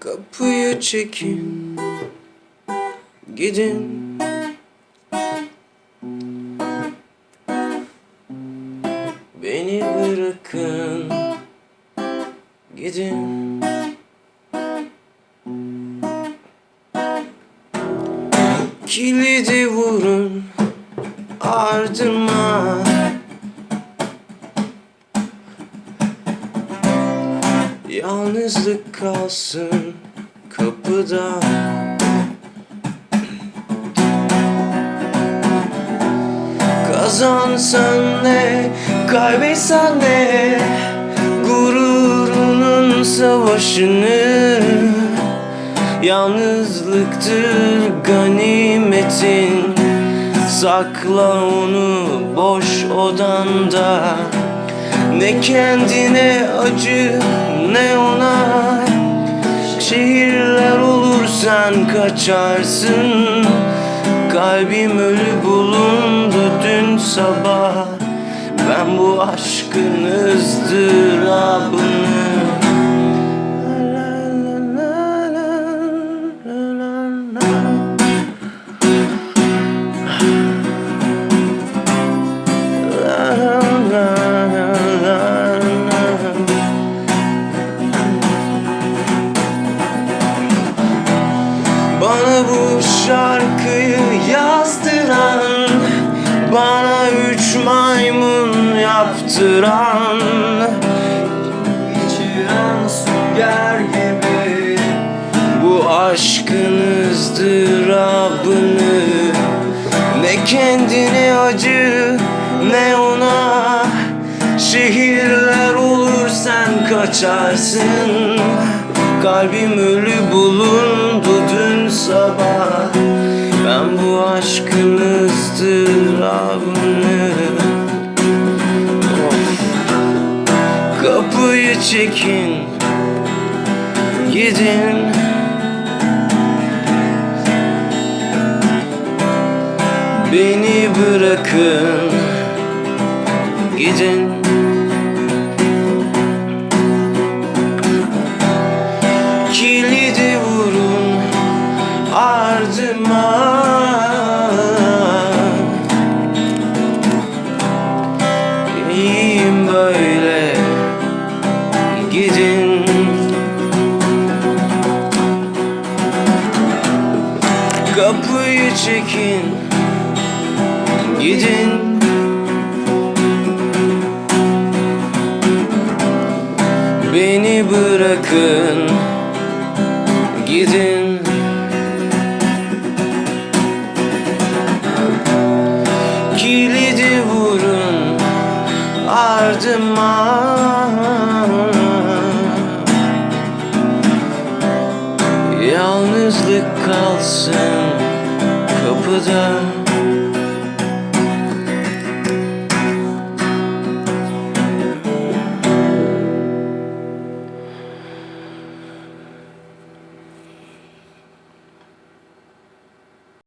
Kapıyı çekin. Gidin. Beni bırakın. Gidin. Kilidi vurun. Ardıma Yalnızlık kalsın kapıda. Kazansan ne, kaybetsen ne? Gururunun savaşını. Yalnızlıktır ganimetin. Sakla onu boş odanda. Ne kendine acı ne ona Şehirler olur sen kaçarsın. Kalbim ölü bulundu dün sabah. Ben bu aşkın ızdırabını şarkıyı yazdıran Bana üç maymun yaptıran. İçiren sünger gibi Bu aşkın ızdırabını Ne kendine acı ne ona. Şehirler olur sen kaçarsın Kalbim ölü bulundu dün sabah Ben bu aşkın ızdırabını. Kapıyı çekin Gidin Beni bırakın Gidin ardıma İyiyim böyle Gidin. Kapıyı çekin Gidin. Beni bırakın Gidin Kilidi vurun ardıma. Yalnızlık kalsın kapıda